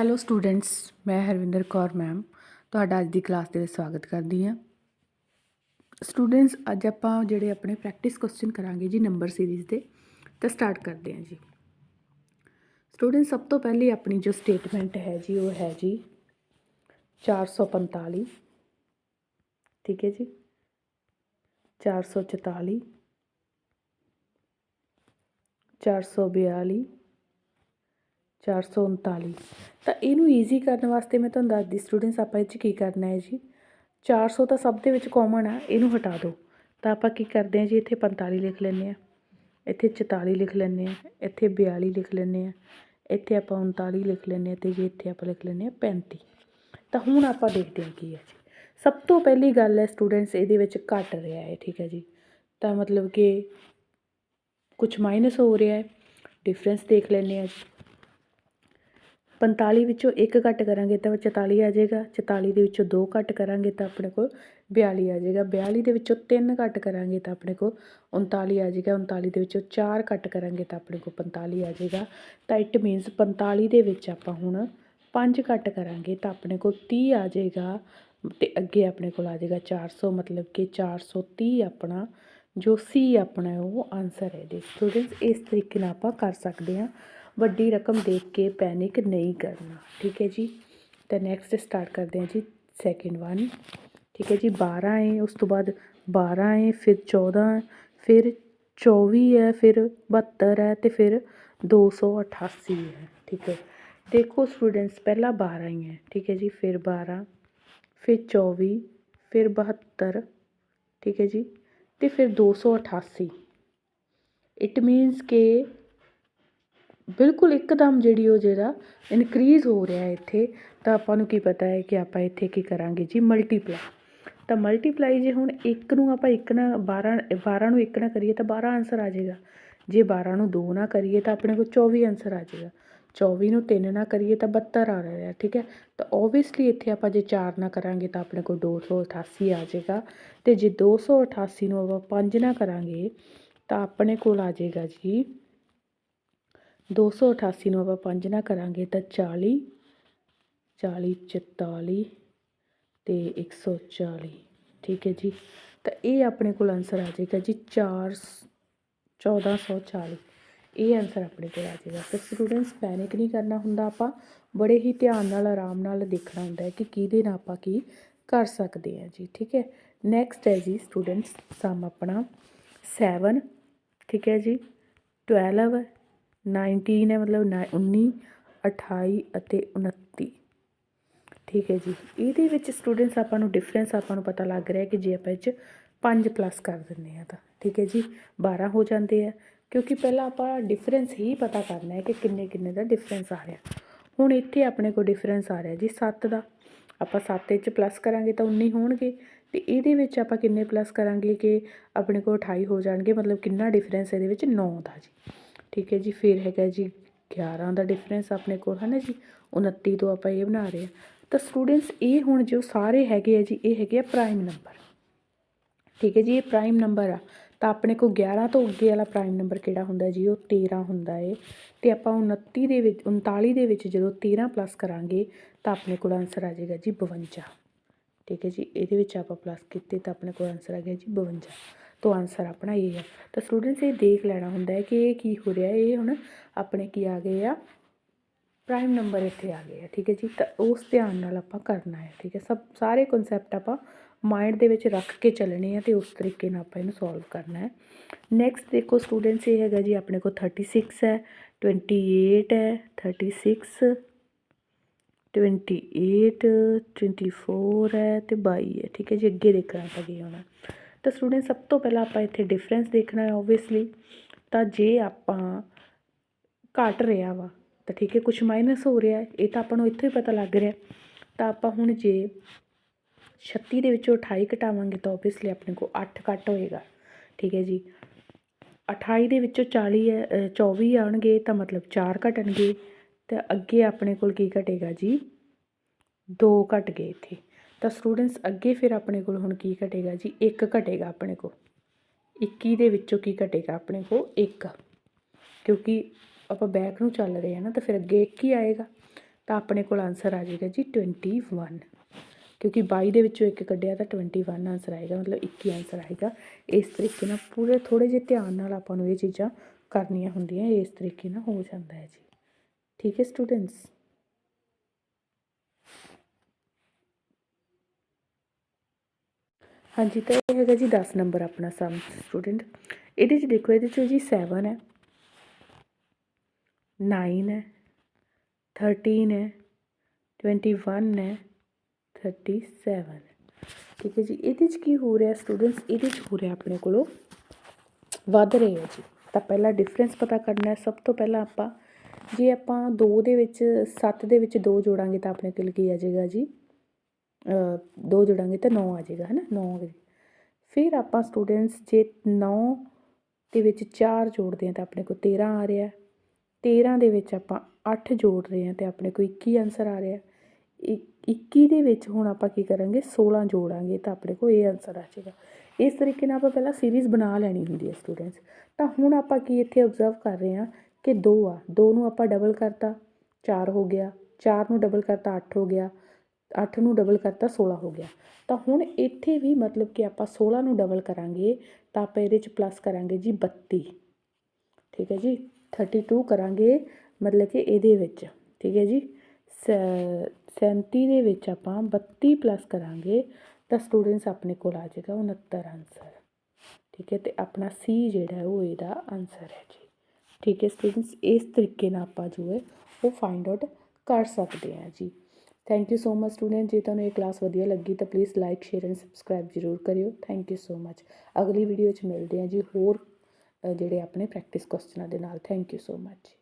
Hello students ਮੈਂ Harvinder Kaur ma'am ਤੁਹਾਡਾ ਅੱਜ ਦੀ ਕਲਾਸ ਦੇ ਵਿੱਚ ਸਵਾਗਤ ਕਰਦੀ ਹਾਂ। ਸਟੂਡੈਂਟਸ ਅੱਜ ਆਪਾਂ ਜਿਹੜੇ ਆਪਣੇ ਪ੍ਰੈਕਟਿਸ ਕੁਐਸਚਨ ਕਰਾਂਗੇ ਜੀ ਨੰਬਰ ਸੀਰੀਜ਼ ਦੇ, ਤਾਂ ਸਟਾਰਟ ਕਰਦੇ ਹਾਂ ਜੀ। ਸਟੂਡੈਂਟ ਸਭ ਤੋਂ ਪਹਿਲੀ ਆਪਣੀ ਜੋ ਸਟੇਟਮੈਂਟ ਹੈ ਜੀ, ਉਹ ਹੈ ਜੀ 445 ਠੀਕ ਹੈ ਜੀ? 444 442 439 ਤਾਂ ਇਹਨੂੰ ਈਜ਼ੀ ਕਰਨ ਵਾਸਤੇ ਮੈਂ ਤੁਹਾਨੂੰ ਦੱਸਦੀ ਸਟੂਡੈਂਟਸ ਆਪਾਂ ਇਹ 'ਚ ਕੀ ਕਰਨਾ ਹੈ ਜੀ? 400 ਤਾਂ ਸਭ ਦੇ ਵਿੱਚ ਕਾਮਨ ਆ, ਇਹਨੂੰ ਹਟਾ ਦਿਓ। ਤਾਂ ਆਪਾਂ ਕੀ ਕਰਦੇ ਹਾਂ ਜੀ, ਇੱਥੇ 45 ਲਿਖ ਲੈਂਦੇ ਆ ਇੱਥੇ 44 ਲਿਖ ਲੈਂਦੇ ਆ ਇੱਥੇ 42 ਲਿਖ ਲੈਂਦੇ ਆ ਇੱਥੇ ਆਪਾਂ 39 ਲਿਖ ਲੈਂਦੇ ਆ ਤੇ ਜੀ, ਇੱਥੇ ਆਪਾਂ ਲਿਖ ਲੈਂਦੇ ਆ 35 ਤਾਂ ਹੁਣ ਆਪਾਂ ਦੇਖਦੇ ਹਾਂ ਕੀ ਹੈ ਜੀ। ਸਭ ਤੋਂ ਪਹਿਲੀ ਗੱਲ ਹੈ ਸਟੂਡੈਂਟਸ ਇਹਦੇ ਵਿੱਚ ਘਟ ਰਿਹਾ ਹੈ, ਠੀਕ ਹੈ ਜੀ। ਤਾਂ ਮਤਲਬ ਕਿ ਕੁਝ ਮਾਈਨਸ ਹੋ ਰਿਹਾ ਹੈ ਡਿਫਰੈਂਸ ਦੇਖ ਲੈਂਦੇ ਆ ਜੀ। 45 ਵਿੱਚੋਂ ਇੱਕ ਘੱਟ ਕਰਾਂਗੇ ਤਾਂ 44 ਆ ਜਾਏਗਾ 44 ਦੇ ਵਿੱਚੋਂ ਦੋ ਘੱਟ ਕਰਾਂਗੇ ਤਾਂ ਆਪਣੇ ਕੋਲ 42 ਆ ਜਾਏਗਾ 42 ਦੇ ਵਿੱਚੋਂ ਤਿੰਨ ਘੱਟ ਕਰਾਂਗੇ ਤਾਂ ਆਪਣੇ ਕੋਲ 39 ਆ ਜਾਏਗਾ 39 ਦੇ ਵਿੱਚੋਂ ਚਾਰ ਘੱਟ ਕਰਾਂਗੇ ਤਾਂ ਆਪਣੇ ਕੋਲ 45 ਆ ਜਾਏਗਾ। ਤਾਂ ਇਟ ਮੀਨਸ 45 ਦੇ ਵਿੱਚ ਆਪਾਂ ਹੁਣ ਪੰਜ ਘੱਟ ਕਰਾਂਗੇ ਤਾਂ ਆਪਣੇ ਕੋਲ 30 ਆ ਜਾਏਗਾ ਤੇ ਅੱਗੇ ਆਪਣੇ ਕੋਲ ਆ ਜਾਏਗਾ 400 ਮਤਲਬ ਕਿ 430 ਆਪਣਾ, ਜੋ ਸੀ ਆਪਣਾ ਉਹ ਆਨਸਰ ਹੈ। ਦੇ ਸਟੂਡੈਂਟਸ ਇਸ ਤਰੀਕੇ ਨਾਲ ਆਪਾਂ ਕਰ ਸਕਦੇ ਹਾਂ। ਵੱਡੀ ਰਕਮ ਦੇਖ ਕੇ ਪੈਨਿਕ ਨਹੀਂ ਕਰਨਾ। ਠੀਕ ਹੈ ਜੀ? ਤਾਂ ਨੈਕਸਟ ਸਟਾਰਟ ਕਰਦੇ ਹਾਂ ਜੀ ਸੈਕਿੰਡ ਵਨ ਠੀਕ ਹੈ ਜੀ 12 ਹੈ, ਉਸ ਤੋਂ ਬਾਅਦ 12 ਹੈ, ਫਿਰ 14 ਫਿਰ 24 ਹੈ, ਫਿਰ 72 ਹੈ ਤੇ ਫਿਰ 288 ਹੈ। ਠੀਕ ਹੈ? ਦੇਖੋ ਸਟੂਡੈਂਟਸ ਪਹਿਲਾਂ 12 ਹੀ ਹੈ। ਠੀਕ ਹੈ ਜੀ, ਫਿਰ 12 ਫਿਰ 24 ਫਿਰ 72 ਠੀਕ ਹੈ ਜੀ? ਤੇ ਫਿਰ 288 ਇਟ ਮੀਨਸ ਕਿ ਬਿਲਕੁਲ ਇੱਕਦਮ ਜਿਹੜੀ ਉਹ ਜਿਹੜਾ ਇਨਕਰੀਜ਼ ਹੋ ਰਿਹਾ ਇੱਥੇ, ਤਾਂ ਆਪਾਂ ਨੂੰ ਕੀ ਪਤਾ ਹੈ ਕਿ ਆਪਾਂ ਇੱਥੇ ਕੀ ਕਰਾਂਗੇ ਜੀ? ਮਲਟੀਪਲਾਈ ਤਾਂ ਮਲਟੀਪਲਾਈ ਜੇ ਹੁਣ ਇੱਕ ਨੂੰ ਆਪਾਂ ਇੱਕ ਨਾਲ 12 12 ਨੂੰ ਇੱਕ ਨਾਲ ਕਰੀਏ ਤਾਂ 12 ਆਨਸਰ ਆ ਜਾਏਗਾ। ਜੇ 12 ਨੂੰ ਦੋ ਨਾਲ ਕਰੀਏ ਤਾਂ ਆਪਣੇ ਕੋਲ 24 ਆਨਸਰ ਆ ਜਾਏਗਾ। 24 ਨੂੰ ਤਿੰਨ ਨਾਲ ਕਰੀਏ ਤਾਂ 72 ਆ ਰਿਹਾ ਠੀਕ ਹੈ? ਤਾਂ ਓਬਵੀਅਸਲੀ ਇੱਥੇ ਆਪਾਂ ਜੇ ਚਾਰ ਨਾਲ ਕਰਾਂਗੇ ਤਾਂ ਆਪਣੇ ਕੋਲ 288 ਆ ਜਾਏਗਾ। ਤੇ ਜੇ 288 ਨੂੰ ਆਪਾਂ ਪੰਜ ਨਾਲ ਕਰਾਂਗੇ ਤਾਂ ਆਪਣੇ ਕੋਲ ਆ ਜਾਏਗਾ ਜੀ 288 ਨੂੰ ਆਪਾਂ 5 ਨਾਲ ਕਰਾਂਗੇ ਤਾਂ 40 40 44 ਤੇ 140 ਠੀਕ ਹੈ ਜੀ। ਤਾਂ ਇਹ ਆਪਣੇ ਕੋਲ ਆਨਸਰ ਆ ਜਾਏਗਾ ਜੀ 4 1440 ਇਹ ਆਨਸਰ ਆਪਣੇ ਕੋਲ ਆ ਜਾਏਗਾ। ਤਾਂ ਸਟੂਡੈਂਟਸ ਪੈਨਿਕ ਨਹੀਂ ਕਰਨਾ ਹੁੰਦਾ ਆਪਾਂ, ਬੜੇ ਹੀ ਧਿਆਨ ਨਾਲ, ਆਰਾਮ ਨਾਲ ਦੇਖਣਾ ਹੁੰਦਾ ਹੈ ਕਿ ਕਿਹਦੇ ਨਾਲ ਆਪਾਂ ਕੀ ਕਰ ਸਕਦੇ ਹਾਂ ਜੀ, ਠੀਕ ਹੈ। ਨੈਕਸਟ ਹੈ ਜੀ ਸਟੂਡੈਂਟਸ ਸਮ ਆਪਣਾ 7 ਠੀਕ ਹੈ ਜੀ। 12 19 ਹੈ, ਮਤਲਬ 19 28 ਅਤੇ 29 ਠੀਕ ਹੈ ਜੀ। ਇਹਦੇ ਵਿੱਚ ਸਟੂਡੈਂਟਸ ਆਪਾਂ ਨੂੰ ਡਿਫਰੈਂਸ ਆਪਾਂ ਨੂੰ ਪਤਾ ਲੱਗ ਰਿਹਾ ਕਿ ਜੇ ਆਪਾਂ ਇਹ 'ਚ ਪੰਜ ਪਲੱਸ ਕਰ ਦਿੰਦੇ ਆ ਤਾਂ। ਠੀਕ ਹੈ ਜੀ। 12 ਹੋ ਜਾਂਦੇ ਆ। ਕਿਉਂਕਿ ਪਹਿਲਾਂ ਆਪਾਂ ਡਿਫਰੈਂਸ ਹੀ ਪਤਾ ਕਰਨਾ ਹੈ ਕਿ ਕਿੰਨੇ ਕਿੰਨੇ ਦਾ ਡਿਫਰੈਂਸ ਆ ਰਿਹਾ। ਹੁਣ ਇੱਥੇ ਆਪਣੇ ਕੋਲ ਡਿਫਰੈਂਸ ਆ ਰਿਹਾ ਜੀ 7 ਦਾ। ਆਪਾਂ 7 ਵਿੱਚ ਪਲੱਸ ਕਰਾਂਗੇ ਤਾਂ 19 ਹੋਣਗੇ। ਤੇ ਇਹਦੇ ਵਿੱਚ ਆਪਾਂ ਕਿੰਨੇ ਪਲੱਸ ਕਰਾਂਗੇ ਕਿ ਆਪਣੇ ਕੋਲ 28 ਹੋ ਜਾਣਗੇ, ਮਤਲਬ ਕਿੰਨਾ ਡਿਫਰੈਂਸ ਇਹਦੇ ਵਿੱਚ 9 ਦਾ ਜੀ। ਠੀਕ ਹੈ ਜੀ, ਫਿਰ ਹੈਗਾ ਜੀ 11 ਦਾ ਡਿਫਰੈਂਸ ਆਪਣੇ ਕੋਲ, ਹੈ ਨਾ ਜੀ? 29 ਤੋਂ ਆਪਾਂ ਇਹ ਬਣਾ ਰਹੇ ਹਾਂ। ਤਾਂ ਸਟੂਡੈਂਟਸ ਇਹ ਹੁਣ ਜੋ ਸਾਰੇ ਹੈਗੇ ਆ ਜੀ, ਇਹ ਹੈਗੇ ਆ ਪ੍ਰਾਈਮ ਨੰਬਰ ਠੀਕ ਹੈ ਜੀ, ਇਹ ਪ੍ਰਾਈਮ ਨੰਬਰ ਆ। ਤਾਂ ਆਪਣੇ ਕੋਲ 11 ਤੋਂ ਅੱਗੇ ਵਾਲਾ ਪ੍ਰਾਈਮ ਨੰਬਰ ਕਿਹੜਾ ਹੁੰਦਾ ਜੀ? ਉਹ 13 ਹੁੰਦਾ ਏ। ਤੇ ਆਪਾਂ 29 ਦੇ ਵਿੱਚ 39 ਦੇ ਵਿੱਚ ਜਦੋਂ 13 ਪਲੱਸ ਕਰਾਂਗੇ, ਤਾਂ ਆਪਣੇ ਕੋਲ ਆਨਸਰ ਆ ਜਾਏਗਾ ਜੀ 52 ਠੀਕ ਹੈ ਜੀ, ਇਹਦੇ ਵਿੱਚ ਆਪਾਂ ਪਲੱਸ ਕੀਤੇ ਤਾਂ ਆਪਣੇ ਕੋਲ ਆਨਸਰ ਆ ਗਿਆ ਜੀ 52 ਤੋਂ ਆਨਸਰ ਆਪਣਾ ਇਹ ਹੈ ਤਾਂ ਸਟੂਡੈਂਟਸ ਇਹ ਦੇਖ ਲੈਣਾ ਹੁੰਦਾ ਹੈ ਕਿ ਇਹ ਕੀ ਹੋ ਰਿਹਾ, ਇਹ ਹੁਣ ਆਪਣੇ ਕੀ ਆ ਗਏ ਆ ਪ੍ਰਾਈਮ ਨੰਬਰ ਇੱਥੇ ਆ ਗਏ ਆ, ਠੀਕ ਹੈ ਜੀ। ਤਾਂ ਉਸ ਧਿਆਨ ਨਾਲ ਆਪਾਂ ਕਰਨਾ ਹੈ, ਠੀਕ ਹੈ। ਸਭ, ਸਾਰੇ ਕਨਸੈਪਟ ਆਪਾਂ ਮਾਈਂਡ ਦੇ ਵਿੱਚ ਰੱਖ ਕੇ ਚੱਲਣੇ ਆ ਤੇ ਉਸ ਤਰੀਕੇ ਨਾਲ ਆਪਾਂ ਇਹਨੂੰ ਸੋਲਵ ਕਰਨਾ ਹੈ। ਨੈਕਸਟ ਦੇਖੋ ਸਟੂਡੈਂਟਸ ਇਹ ਹੈਗਾ ਜੀ, ਆਪਣੇ ਕੋਲ 36 ਹੈ 28 ਹੈ 36 28 24 ਹੈ ਤੇ 22 ਹੈ, ਠੀਕ ਹੈ ਜੀ। ਅੱਗੇ ਦੇਖਣਾ ਆਪਾਂ ਕੀ ਹੋਣਾ ਤਾਂ ਸਟੂਡੈਂਟ, ਸਭ ਤੋਂ ਪਹਿਲਾਂ ਆਪਾਂ ਇੱਥੇ ਡਿਫਰੈਂਸ ਦੇਖਣਾ ਹੈ ਓਬਵੀਅਸਲੀ ਤਾਂ ਜੇ ਆਪਾਂ ਘਟ ਰਿਹਾ ਵਾ, ਤਾਂ ਠੀਕ ਹੈ ਕੁਝ ਮਾਈਨਸ ਹੋ ਰਿਹਾ ਇਹ ਤਾਂ ਆਪਾਂ ਨੂੰ ਇੱਥੋਂ ਹੀ ਪਤਾ ਲੱਗ ਰਿਹਾ ਤਾਂ ਆਪਾਂ ਹੁਣ ਜੇ 36 ਦੇ ਵਿੱਚੋਂ 28 ਘਟਾਵਾਂਗੇ ਤਾਂ ਓਬਵੀਅਸਲੀ ਆਪਣੇ ਕੋਲ 8 ਘੱਟ ਹੋਏਗਾ, ਠੀਕ ਹੈ ਜੀ। 28 ਦੇ ਵਿੱਚੋਂ 40 ਹੈ 24 ਆਉਣਗੇ ਤਾਂ ਮਤਲਬ 4 ਘਟਣਗੇ, ਤੇ ਅੱਗੇ ਆਪਣੇ ਕੋਲ ਕੀ ਘਟੇਗਾ ਜੀ? 2 ਘਟ ਗਏ ਇੱਥੇ। ਤਾਂ ਸਟੂਡੈਂਟਸ ਅੱਗੇ ਫਿਰ ਆਪਣੇ ਕੋਲ ਹੁਣ ਕੀ ਘਟੇਗਾ ਜੀ? 1 ਘਟੇਗਾ ਆਪਣੇ ਕੋਲ। 21 ਦੇ ਵਿੱਚੋਂ ਕੀ ਘਟੇਗਾ ਆਪਣੇ ਕੋਲ? 1 ਕਿਉਂਕਿ ਆਪਾਂ ਬੈਕ ਨੂੰ ਚੱਲ ਰਹੇ ਹਾਂ ਨਾ, ਤਾਂ ਫਿਰ ਅੱਗੇ 1 ਹੀ ਆਏਗਾ। ਤਾਂ ਆਪਣੇ ਕੋਲ ਆਨਸਰ ਆ ਜਾਏਗਾ ਜੀ 21 ਕਿਉਂਕਿ 22 ਦੇ ਵਿੱਚੋਂ ਇੱਕ ਕੱਢਿਆ ਤਾਂ 21 ਆਨਸਰ ਆਏਗਾ, ਮਤਲਬ 21 ਆਨਸਰ ਆਏਗਾ। ਇਸ ਤਰੀਕੇ ਨਾਲ ਪੂਰੇ ਥੋੜੇ ਜਿਹੇ ਧਿਆਨ ਨਾਲ ਆਪਾਂ ਨੂੰ ਇਹ ਚੀਜ਼ਾਂ ਕਰਨੀਆਂ ਹੁੰਦੀਆਂ, ਇਸ ਤਰੀਕੇ ਨਾਲ ਹੋ ਜਾਂਦਾ ਹੈ ਜੀ। ਠੀਕ ਹੈ ਸਟੂਡੈਂਟਸ? ਹਾਂਜੀ, ਤਾਂ ਇਹ ਹੈਗਾ ਜੀ 10 ਨੰਬਰ ਆਪਣਾ ਸਮ ਸਟੂਡੈਂਟ ਇਹਦੇ 'ਚ ਦੇਖੋ, ਇਹਦੇ 'ਚ ਜੀ 7 ਹੈ 9 ਹੈ 13 ਹੈ 21 ਹੈ 37 ਠੀਕ ਹੈ ਜੀ, ਇਹਦੇ 'ਚ ਕੀ ਹੋ ਰਿਹਾ ਸਟੂਡੈਂਟਸ ਇਹਦੇ 'ਚ ਹੋ ਰਿਹਾ ਆਪਣੇ ਕੋਲੋਂ ਵੱਧ ਰਹੇ ਹੈ ਜੀ। ਤਾਂ ਪਹਿਲਾਂ ਡਿਫਰੈਂਸ ਪਤਾ ਕਰਨਾ ਹੈ, ਸਭ ਤੋਂ ਪਹਿਲਾਂ ਆਪਾਂ, ਜੇ ਆਪਾਂ 2 ਦੇ ਵਿੱਚ 7 ਦੇ ਵਿੱਚ 2 ਜੋੜਾਂਗੇ ਤਾਂ ਆਪਣੇ ਕੋਲ ਕੀ ਆ ਜਾਏਗਾ ਜੀ? ਦੋ ਜੋੜਾਂਗੇ ਤਾਂ 9 ਆ ਜਾਏਗਾ ਹੈ ਨਾ 9 ਫਿਰ ਆਪਾਂ ਸਟੂਡੈਂਟਸ ਜੇ 9 ਦੇ ਵਿੱਚ 4 ਜੋੜਦੇ ਹਾਂ ਤਾਂ ਆਪਣੇ ਕੋਲ 13 ਆ ਰਿਹਾ। 13 ਦੇ ਵਿੱਚ ਆਪਾਂ 8 ਜੋੜ ਰਹੇ ਹਾਂ ਤੇ ਆਪਣੇ ਕੋਲ 21 ਆਨਸਰ ਆ ਰਿਹਾ। 21 ਦੇ ਵਿੱਚ ਹੁਣ ਆਪਾਂ ਕੀ ਕਰਾਂਗੇ? 16 ਜੋੜਾਂਗੇ ਤਾਂ ਆਪਣੇ ਕੋਲ ਇਹ ਆਨਸਰ ਆ ਜਾਏਗਾ। ਇਸ ਤਰੀਕੇ ਨਾਲ ਆਪਾਂ ਪਹਿਲਾਂ ਸੀਰੀਜ਼ ਬਣਾ ਲੈਣੀ ਹੁੰਦੀ ਹੈ ਸਟੂਡੈਂਟਸ ਤਾਂ ਹੁਣ ਆਪਾਂ ਕੀ ਇੱਥੇ ਆਬਜ਼ਰਵ ਕਰ ਰਹੇ ਹਾਂ ਕਿ 2 ਆ। 2 ਨੂੰ ਆਪਾਂ ਡਬਲ ਕਰਤਾ 4 ਹੋ ਗਿਆ। 4 ਨੂੰ ਡਬਲ ਕਰਤਾ 8 ਹੋ ਗਿਆ। ਅੱਠ ਨੂੰ ਡਬਲ ਕਰਤਾ 16 ਹੋ ਗਿਆ। ਤਾਂ ਹੁਣ ਇੱਥੇ ਵੀ ਮਤਲਬ ਕਿ ਆਪਾਂ 16 ਨੂੰ ਡਬਲ ਕਰਾਂਗੇ, ਤਾਂ ਆਪਾਂ ਇਹਦੇ 'ਚ ਪਲੱਸ ਕਰਾਂਗੇ ਜੀ 32 ਠੀਕ ਹੈ ਜੀ? 32 ਕਰਾਂਗੇ ਮਤਲਬ ਕਿ ਇਹਦੇ ਵਿੱਚ। ਠੀਕ ਹੈ ਜੀ? 37 ਦੇ ਵਿੱਚ ਆਪਾਂ 32 ਪਲੱਸ ਕਰਾਂਗੇ, ਤਾਂ ਸਟੂਡੈਂਟਸ ਆਪਣੇ ਕੋਲ ਆ ਜਾਏਗਾ 69 ਆਨਸਰ ਠੀਕ ਹੈ? ਤੇ ਆਪਣਾ ਸੀ ਜਿਹੜਾ ਉਹ ਇਹਦਾ ਆਨਸਰ ਹੈ ਜੀ। ਠੀਕ ਹੈ ਸਟੂਡੈਂਟਸ ਇਸ ਤਰੀਕੇ ਨਾਲ ਆਪਾਂ ਜੋ ਹੈ, ਉਹ ਫਾਈਂਡ ਆਊਟ ਕਰ ਸਕਦੇ ਹਾਂ ਜੀ। Thank you so much student ਜੇ ਤੁਹਾਨੂੰ ਇਹ ਕਲਾਸ ਵਧੀਆ ਲੱਗੀ ਤਾਂ please like share and subscribe ਜ਼ਰੂਰ ਕਰਿਓ। ਥੈਂਕ ਯੂ ਸੋ ਮਚ ਅਗਲੀ ਵੀਡੀਓ 'ਚ ਮਿਲਦੇ ਹਾਂ ਜੀ ਹੋਰ ਜਿਹੜੇ ਆਪਣੇ ਪ੍ਰੈਕਟਿਸ ਕੁਐਸਚਨਾਂ ਦੇ ਨਾਲ। Thank you so much